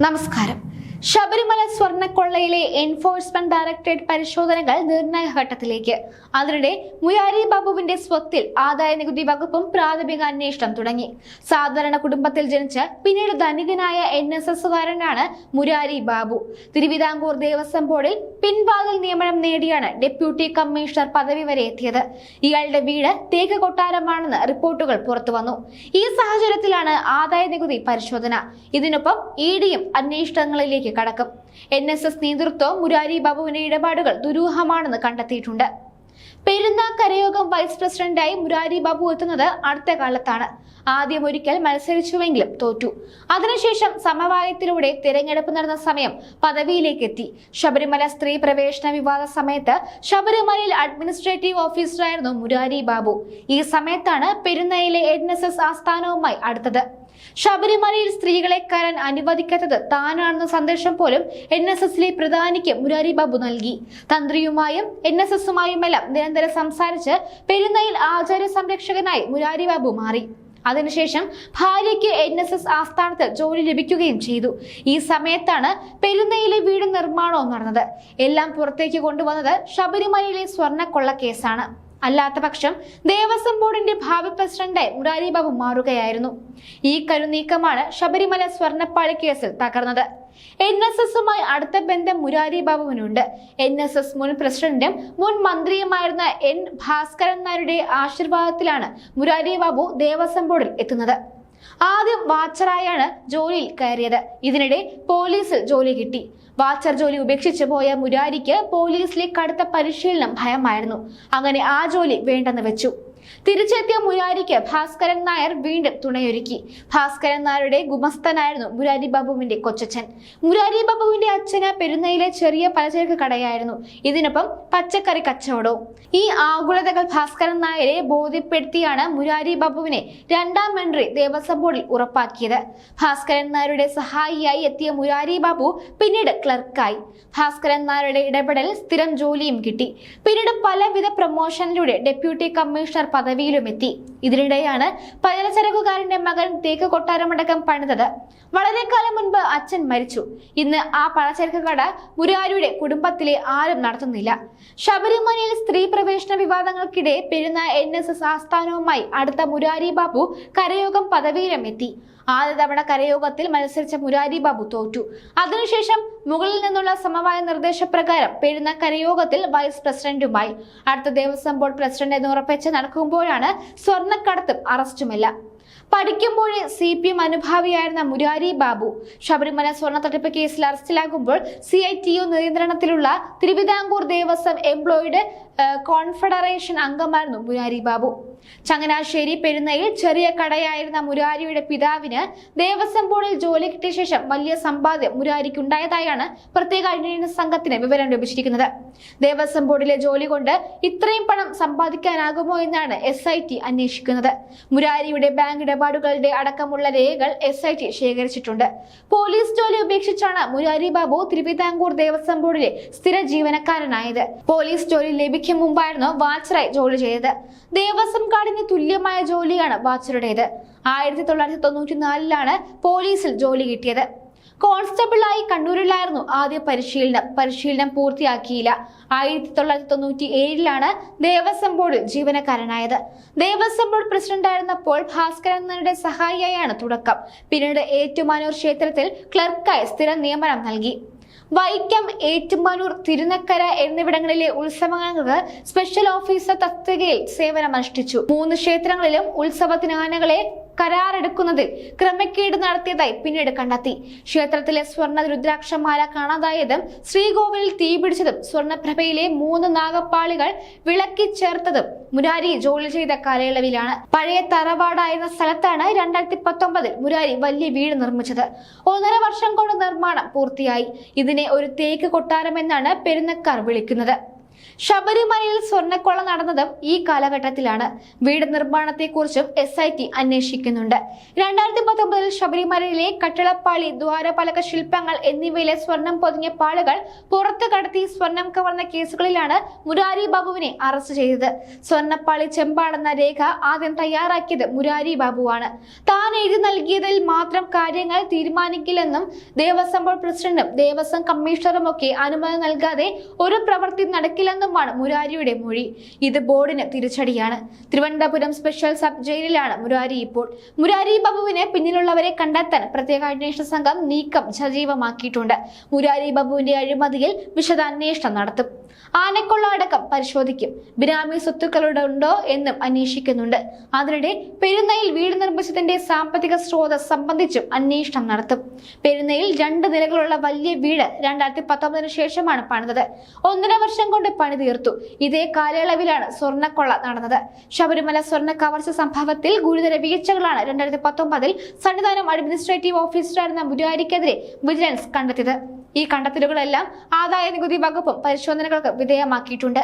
നമസ്കാരം. Sabarimala സ്വർണക്കൊള്ളയിലെ enforcement directorate പരിശോധനകൾ നിർണായക ഘട്ടത്തിലേക്ക്. അതിനിടെ മുരാരി ബാബുവിന്റെ സ്വത്തിൽ ആദായ നികുതി വകുപ്പും പ്രാഥമിക അന്വേഷണം തുടങ്ങി. സാധാരണ കുടുംബത്തിൽ ജനിച്ച് പിന്നീട് ധനികനായ എൻ എസ് എസുകാരനാണ് മുരാരി ബാബു. തിരുവിതാംകൂർ ദേവസ്വം ബോർഡിൽ പിൻവാതിൽ നിയമനം നേടിയാണ് ഡെപ്യൂട്ടി കമ്മീഷണർ പദവി വരെ എത്തിയത്. ഇയാളുടെ വീട് തേക്ക് കൊട്ടാരമാണെന്ന് റിപ്പോർട്ടുകൾ പുറത്തുവന്നു. ഈ സാഹചര്യത്തിലാണ് ആദായ നികുതി പരിശോധന. ഇതിനൊപ്പം ഇ ഡിയും അന്വേഷണങ്ങളിലേക്ക് കടക്കും. എൻ എസ് എസ് നേതൃത്വം മുരാരി ബാബുവിന്റെ ഇടപാടുകൾ ദുരൂഹമാണെന്ന് കണ്ടെത്തിയിട്ടുണ്ട്. പെരുന്നാ കരയോഗം വൈസ് പ്രസിഡന്റായി മുരാരി ബാബു എത്തുന്നത് അടുത്ത കാലത്താണ്. ആദ്യം ഒരിക്കൽ മത്സരിച്ചുവെങ്കിലും തോറ്റു. അതിനുശേഷം സമവായത്തിലൂടെ തിരഞ്ഞെടുപ്പ് നടന്ന സമയം പദവിയിലേക്ക് എത്തി ശബരിമല സ്ത്രീ പ്രവേശന വിവാദ സമയത്ത് ശബരിമലയിൽ അഡ്മിനിസ്ട്രേറ്റീവ് ഓഫീസറായിരുന്നു മുരാരി ബാബു. ഈ സമയത്താണ് പെരുന്നയിലെ എൻ ആസ്ഥാനവുമായി അടുത്തത്. ശബരിമലയിൽ സ്ത്രീകളെ കയറാൻ അനുവദിക്കാത്തത് താനാണെന്ന സന്ദേശം പോലും എൻ എസ് എസിലെ പ്രധാനിക്ക് മുരാരി ബാബു നൽകി. തന്ത്രിയുമായും എൻ എസ് എസുമായുമെല്ലാം നിരന്തരം സംസാരിച്ച് പെരുന്നയിൽ ആചാര്യ സംരക്ഷകനായി മുരാരി ബാബു മാറി. അതിനുശേഷം ഭാര്യയ്ക്ക് എൻ എസ് എസ് ആസ്ഥാനത്ത് ജോലി ലഭിക്കുകയും ചെയ്തു. ഈ സമയത്താണ് പെരുന്നയിലെ വീട് നിർമ്മാണവും നടന്നത്. എല്ലാം പുറത്തേക്ക് കൊണ്ടുവന്നത് ശബരിമലയിലെ സ്വർണക്കൊള്ള കേസാണ്. അല്ലാത്ത പക്ഷം ദേവസ്വം ബോർഡിന്റെ ഭാവി പ്രസിഡന്റായി മുരാരി ബാബു മാറുകയായിരുന്നു. ഈ കരുനീക്കമാണ് ശബരിമല സ്വർണപ്പാളി കേസിൽ തകർന്നത്. എൻ എസ് എസുമായി അടുത്ത ബന്ധം മുരാരി ബാബുവിനുണ്ട്. എൻ എസ് എസ് മുൻ പ്രസിഡന്റും മുൻ മന്ത്രിയുമായിരുന്ന എൻ ഭാസ്കരൻ നായരുടെ ആശീർവാദത്തിലാണ് മുരാരി ബാബു ദേവസ്വം ബോർഡിൽ എത്തുന്നത്. ആദ്യം വാച്ചറായാണ് ജോലിയിൽ കയറിയത്. ഇതിനിടെ പോലീസിൽ ജോലി കിട്ടി. വാച്ചർ ജോലി ഉപേക്ഷിച്ചു പോയ മുരാരിക്ക് പോലീസിലെ കടുത്ത പരിശീലനം ഭയമായിരുന്നു. അങ്ങനെ ആ ജോലി വേണ്ടെന്ന് വെച്ചു. തിരിച്ചെത്തിയ മുരാരിക്ക് ഭാസ്കരൻ നായർ വീണ്ടും തുണയൊരുക്കി. ഭാസ്കരൻ നായരുടെ ഗുമസ്തനായിരുന്നു മുരാരി ബാബുവിന്റെ കൊച്ചച്ഛൻ. മുരാരി ബാബുവിന്റെ അച്ഛന് പെരുന്നയിലെ ചെറിയ പലചരക്ക് കടയായിരുന്നു. ഇതിനൊപ്പം പച്ചക്കറി കച്ചവടവും. ഈ ആകുലതകൾ ഭാസ്കരൻ നായരെ ബോധ്യപ്പെടുത്തിയാണ് മുരാരി ബാബുവിനെ രണ്ടാം മന്ത്രി ദേവസ്വം ബോർഡിൽ ഉറപ്പാക്കിയത്. ഭാസ്കരൻ നായരുടെ സഹായിയായി എത്തിയ മുരാരി ബാബു പിന്നീട് ക്ലർക്കായി. ഭാസ്കരൻ നായരുടെ ഇടപെടൽ സ്ഥിരം ജോലിയും കിട്ടി. പിന്നീട് പലവിധ പ്രൊമോഷനിലൂടെ ഡെപ്യൂട്ടി കമ്മീഷണർ പദവിയിലും എത്തി ഇതിനിടെയാണ് പലചരക്കുകാരന്റെ മകൻ തേക്ക് കൊട്ടാരമടക്കം പണിതത്. വളരെ കാലം മുൻപ് അച്ഛൻ മരിച്ചു. ഇന്ന് ആ പലചരക്ക് കട മുരാരിയുടെ കുടുംബത്തിലെ ആരും നടത്തുന്നില്ല. ശബരിമലയിൽ സ്ത്രീ പ്രവേശന വിവാദങ്ങൾക്കിടെ പെരുന്ന എൻ എസ് എസ് ആസ്ഥാനവുമായി അടുത്ത മുരാരി ബാബു കരയോഗം പദവിയിലും എത്തി. ആദ്യ തവണ കരയോഗത്തിൽ മത്സരിച്ച മുരാരി ബാബു തോറ്റു. അതിനുശേഷം മുകളിൽ നിന്നുള്ള സമവായ നിർദ്ദേശപ്രകാരം പെരുന്ന കരയോഗത്തിൽ വൈസ് പ്രസിഡന്റുമായി. അടുത്ത ദേവസ്വം ബോർഡ് പ്രസിഡന്റ് എന്ന് ഉറപ്പിച്ച് നടക്കുമ്പോഴാണ് സ്വർണക്കടത്തും അറസ്റ്റുമെല്ലാം. പഠിക്കുമ്പോഴേ സി പി എം അനുഭാവിയായിരുന്ന മുരാരി ബാബു ശബരിമല സ്വർണ തട്ടിപ്പ് കേസിൽ അറസ്റ്റിലാകുമ്പോൾ സി ഐ ടി യു നിയന്ത്രണത്തിലുള്ള തിരുവിതാംകൂർ ദേവസ്വം എംപ്ലോയിഡ് കോൺഫെഡറേഷൻ അംഗമായിരുന്നു മുരാരി ബാബു. ചങ്ങനാശ്ശേരി പെരുന്നയിൽ ചെറിയ കടയായിരുന്ന മുരാരിയുടെ പിതാവിന് ദേവസ്വം ബോർഡിൽ ജോലി കിട്ടിയ ശേഷം വലിയ സമ്പാദ്യം മുരാരിക്ക് ഉണ്ടായതായാണ് പ്രത്യേക അന്വേഷണ സംഘത്തിന് വിവരം ലഭിച്ചിരിക്കുന്നത്. ദേവസ്വം ബോർഡിലെ ജോലി കൊണ്ട് ഇത്രയും പണം സമ്പാദിക്കാനാകുമോ എന്നാണ് എസ് ഐ ടി അന്വേഷിക്കുന്നത്. മുരാരിയുടെ ബാങ്ക് ഇടപാടുകളുടെ അടക്കമുള്ള രേഖകൾ എസ് ഐ ടി ശേഖരിച്ചിട്ടുണ്ട്. പോലീസ് ജോലി ഉപേക്ഷിച്ചാണ് മുരാരി ബാബു തിരുവിതാംകൂർ ദേവസ്വം ബോർഡിലെ സ്ഥിര ജീവനക്കാരനായത്. പോലീസ് ജോലി ലഭിക്കും മുമ്പായിരുന്നു വാച്ചറായി ജോലി ചെയ്തത്. ദേവസ്വം കാർഡിന് തുല്യമായ ജോലിയാണ് വാച്ചറുടേത്. ആയിരത്തി തൊള്ളായിരത്തി തൊണ്ണൂറ്റി നാലിലാണ് പോലീസിൽ ജോലി കിട്ടിയത്. കോൺസ്റ്റബിളായി കണ്ണൂരിലായിരുന്നു ആദ്യ പരിശീലനം. പരിശീലനം പൂർത്തിയാക്കിയില്ല. ആയിരത്തി തൊള്ളായിരത്തി തൊണ്ണൂറ്റി ഏഴിലാണ് ദേവസ്വം ബോർഡിൽ ജീവനക്കാരനായത്. ദേവസ്വം ബോർഡ് പ്രസിഡന്റായിരുന്നപ്പോൾ ഭാസ്കരൻ നായരുടെ സഹായിയായാണ് തുടക്കം. പിന്നീട് ഏറ്റുമാനൂർ ക്ഷേത്രത്തിൽ ക്ലർക്കായി സ്ഥിരം നിയമനം നൽകി. വൈക്കം ഏറ്റുമാനൂർ തിരുനക്കര എന്നിവിടങ്ങളിലെ ഉത്സവങ്ങൾക്ക് സ്പെഷ്യൽ ഓഫീസർ തസ്തികയിൽ സേവനമനുഷ്ഠിച്ചു. മൂന്ന് ക്ഷേത്രങ്ങളിലും ഉത്സവത്തിന് ആനകളെ കരാറെടുക്കുന്നതിൽ ക്രമക്കേട് നടത്തിയതായി പിന്നീട് കണ്ടെത്തി. ക്ഷേത്രത്തിലെ സ്വർണ രുദ്രാക്ഷമാല കാണാതായതും ശ്രീകോവിലിൽ തീപിടിച്ചതും സ്വർണപ്രഭയിലെ മൂന്ന് നാഗപ്പാളികൾ വിളക്കി ചേർത്തതും മുരാരി ജോലി ചെയ്ത കാലയളവിലാണ്. പഴയ തറവാടായിരുന്ന സ്ഥലത്താണ് രണ്ടായിരത്തി പത്തൊമ്പതിൽ മുരാരി വലിയ വീട് നിർമ്മിച്ചത്. ഒന്നര വർഷം കൊണ്ട് നിർമ്മാണം പൂർത്തിയായി. ഇതിനെ ഒരു തേക്ക് കൊട്ടാരം എന്നാണ് പെരുന്നക്കാർ വിളിക്കുന്നത്. ശബരിമലയിൽ സ്വർണക്കൊള്ള നടന്നതും ഈ കാലഘട്ടത്തിലാണ്. വീട് നിർമ്മാണത്തെക്കുറിച്ചും എസ് ഐ ടി അന്വേഷിക്കുന്നുണ്ട്. രണ്ടായിരത്തി പത്തൊമ്പതിൽ ശബരിമലയിലെ കട്ടിളപ്പാളി ദ്വാരപാലക ശില്പങ്ങൾ എന്നിവയിലെ സ്വർണം പൊതിഞ്ഞ പാളുകൾ പുറത്തു കടത്തി സ്വർണം കവർന്ന കേസുകളിലാണ് മുരാരി ബാബുവിനെ അറസ്റ്റ് ചെയ്തത്. സ്വർണപ്പാളി ചെമ്പാടെന്ന രേഖ ആദ്യം തയ്യാറാക്കിയത് മുരാരി ബാബുവാണ്. താൻ എഴുതി നൽകിയതിൽ മാത്രം കാര്യങ്ങൾ തീരുമാനിക്കില്ലെന്നും ദേവസ്വം ബോർഡ് പ്രസിഡന്റും ദേവസ്വം കമ്മീഷണറും ഒക്കെ അനുമതി നൽകാതെ ഒരു പ്രവൃത്തി നടക്കില്ലെന്നുമാണ് മുരാരിയുടെ മൊഴി. ഇത് ബോർഡിന് തിരിച്ചടിയാണ്. തിരുവനന്തപുരം സ്പെഷ്യൽ സബ് ജയിലിലാണ് മുരാരി ഇപ്പോൾ. മുരാരി ബാബുവിന് പിന്നിലുള്ളവരെ കണ്ടെത്താൻ പ്രത്യേക അന്വേഷണ സംഘം നീക്കം സജീവമാക്കിയിട്ടുണ്ട്. മുരാരി ബാബുവിന്റെ അഴിമതിയിൽ വിശദാന്വേഷണം നടത്തും. ആനക്കൊള്ള അടക്കം പരിശോധിക്കും. ബിനാമി സ്വത്തുക്കളുടെ ഉണ്ടോ എന്നും അന്വേഷിക്കുന്നുണ്ട്. അതിനിടെ പെരുന്നയിൽ വീട് നിർമ്മിച്ചതിന്റെ സാമ്പത്തിക സ്രോതസ് സംബന്ധിച്ചും അന്വേഷണം നടത്തും. പെരുന്നയിൽ രണ്ട് നിലകളുള്ള വലിയ വീട് രണ്ടായിരത്തി പത്തൊമ്പതിനു ശേഷമാണ് പണിതത്. ഒന്നര വർഷം കൊണ്ട് പണി തീർത്തു. ഇതേ കാലയളവിലാണ് സ്വർണക്കൊള്ള നടന്നത്. ശബരിമല സ്വർണ കവർച്ച സംഭവത്തിൽ ഗുരുതര വീഴ്ചകളാണ് രണ്ടായിരത്തി പത്തൊമ്പതിൽ സന്നിധാനം അഡ്മിനിസ്ട്രേറ്റീവ് ഓഫീസറായിരുന്ന മുരാരിക്കെതിരെ വിജിലൻസ് കണ്ടെത്തിയത്. ഈ കണ്ടെത്തലുകളെല്ലാം ആദായ നികുതി വകുപ്പും പരിശോധനകൾക്ക് വിധേയമാക്കിയിട്ടുണ്ട്.